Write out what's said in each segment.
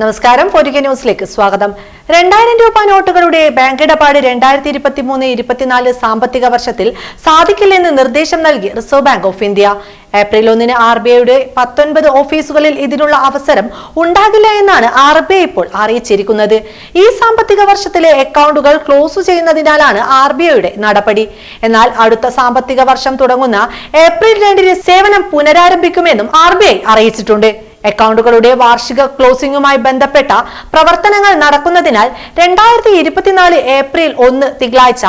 നമസ്കാരം. പൊരിക ന്യൂസിലേക്ക് സ്വാഗതം. രണ്ടായിരം രൂപ നോട്ടുകളുടെ ബാങ്ക് ഇടപാട് രണ്ടായിരത്തി ഇരുപത്തി മൂന്ന് ഇരുപത്തിനാല് സാമ്പത്തിക വർഷത്തിൽ സാധിക്കില്ലെന്ന് നിർദ്ദേശം നൽകി reserve bank of India. April R B B ഐയുടെ പത്തൊൻപത് ഓഫീസുകളിൽ ഇതിനുള്ള അവസരം ഉണ്ടാകില്ല എന്നാണ് ആർ ബി ഐ ഇപ്പോൾ അറിയിച്ചിരിക്കുന്നത്. ഈ സാമ്പത്തിക വർഷത്തിലെ അക്കൗണ്ടുകൾ ക്ലോസ് ചെയ്യുന്നതിനാലാണ് ആർ ബി ഐയുടെ നടപടി. എന്നാൽ അടുത്ത സാമ്പത്തിക വർഷം തുടങ്ങുന്ന ഏപ്രിൽ രണ്ടിന് സേവനം പുനരാരംഭിക്കുമെന്നും ആർ ബി ഐ അറിയിച്ചിട്ടുണ്ട്. അക്കൗണ്ടുകളുടെ വാർഷിക ക്ലോസിംഗുമായി ബന്ധപ്പെട്ട പ്രവർത്തനങ്ങൾ നടക്കുന്നതിനാൽ രണ്ടായിരത്തി ഇരുപത്തിനാല് ഏപ്രിൽ ഒന്ന് തിങ്കളാഴ്ച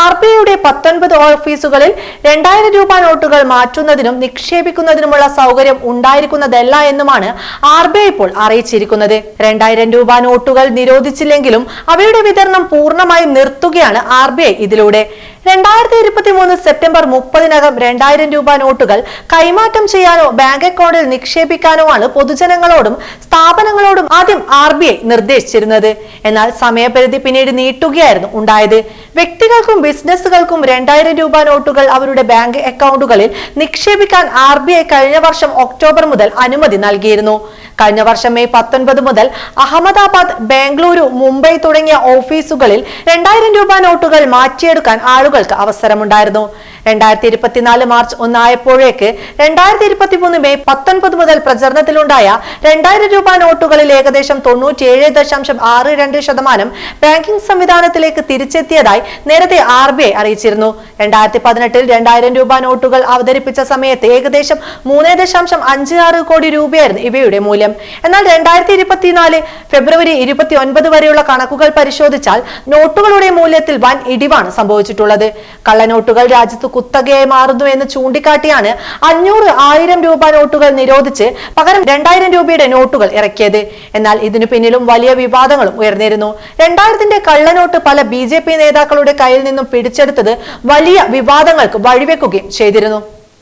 ആർ ബി ഐയുടെ പത്തൊൻപത് ഓഫീസുകളിൽ രണ്ടായിരം രൂപ നോട്ടുകൾ മാറ്റുന്നതിനും നിക്ഷേപിക്കുന്നതിനുമുള്ള സൗകര്യം ഉണ്ടായിരിക്കുന്നതല്ല എന്നുമാണ് ആർ ബി ഐ ഇപ്പോൾ അറിയിച്ചിരിക്കുന്നത്. രണ്ടായിരം രൂപ നോട്ടുകൾ നിരോധിച്ചില്ലെങ്കിലും അവയുടെ വിതരണം പൂർണമായും നിർത്തുകയാണ് ആർ ബി ഐ ഇതിലൂടെ. രണ്ടായിരത്തി ഇരുപത്തി മൂന്ന് സെപ്റ്റംബർ മുപ്പതിനകം രണ്ടായിരം രൂപ നോട്ടുകൾ കൈമാറ്റം ചെയ്യാനോ ബാങ്ക് അക്കൗണ്ടിൽ നിക്ഷേപിക്കാനോ ആണ് പൊതുജനങ്ങളോടും സ്ഥാപനങ്ങളോടും ആദ്യം ആർ ബി ഐ നിർദ്ദേശിച്ചിരുന്നത്. എന്നാൽ സമയപരിധി പിന്നീട് നീട്ടുകയായിരുന്നു ഉണ്ടായത്. വ്യക്തികൾക്കും ബിസിനസ്സുകൾക്കും രണ്ടായിരം രൂപ നോട്ടുകൾ അവരുടെ ബാങ്ക് അക്കൗണ്ടുകളിൽ നിക്ഷേപിക്കാൻ ആർ ബി ഐ കഴിഞ്ഞ വർഷം ഒക്ടോബർ മുതൽ അനുമതി നൽകിയിരുന്നു. കഴിഞ്ഞ വർഷം മെയ് പത്തൊൻപത് മുതൽ അഹമ്മദാബാദ് ബാംഗ്ലൂരു മുംബൈ തുടങ്ങിയ ഓഫീസുകളിൽ രണ്ടായിരം രൂപ നോട്ടുകൾ മാറ്റിയെടുക്കാൻ ആളുകൾക്ക് അവസരമുണ്ടായിരുന്നു. രണ്ടായിരത്തി ഇരുപത്തിനാല് മാർച്ച് ഒന്നായപ്പോഴേക്ക് രണ്ടായിരത്തി ഇരുപത്തി മൂന്ന് മെയ് പത്തൊൻപത് മുതൽ പ്രചരണത്തിലുണ്ടായ രണ്ടായിരം രൂപ നോട്ടുകളിൽ ഏകദേശം തൊണ്ണൂറ്റിയേഴ് ദശാംശം ആറ് രണ്ട് ശതമാനം ബാങ്കിംഗ് സംവിധാനത്തിലേക്ക് തിരിച്ചെത്തിയതായി നേരത്തെ ആർ ബി ഐ അറിയിച്ചിരുന്നു. രണ്ടായിരത്തി പതിനെട്ടിൽ രണ്ടായിരം രൂപ നോട്ടുകൾ അവതരിപ്പിച്ച സമയത്ത് ഏകദേശം മൂന്ന് ദശാംശം അഞ്ച് ആറ് കോടി രൂപയായിരുന്നു ഇവയുടെ മൂല്യം. എന്നാൽ രണ്ടായിരത്തി ഇരുപത്തിനാല് ഫെബ്രുവരി ഇരുപത്തി ഒൻപത് വരെയുള്ള കണക്കുകൾ പരിശോധിച്ചാൽ നോട്ടുകളുടെ മൂല്യത്തിൽ വൻ ഇടിവാണ് സംഭവിച്ചിട്ടുള്ളത്. കള്ളനോട്ടുകൾ രാജ്യത്ത് കുത്തകയായി മാറുന്നു എന്ന് ചൂണ്ടിക്കാട്ടിയാണ് അഞ്ഞൂറ് ആയിരം രൂപ നോട്ടുകൾ നിരോധിച്ച് പകരം രണ്ടായിരം രൂപയുടെ നോട്ടുകൾ ഇറക്കിയത്. എന്നാൽ ഇതിനു പിന്നിലും വലിയ വിവാദങ്ങളും ഉയർന്നിരുന്നു. രണ്ടായിരത്തിന്റെ കള്ളനോട്ട് പല ബി നേതാക്കളുടെ കയ്യിൽ നിന്നും പിടിച്ചെടുത്തത് വലിയ വിവാദങ്ങൾക്ക് വഴിവെക്കുകയും ചെയ്തിരുന്നു.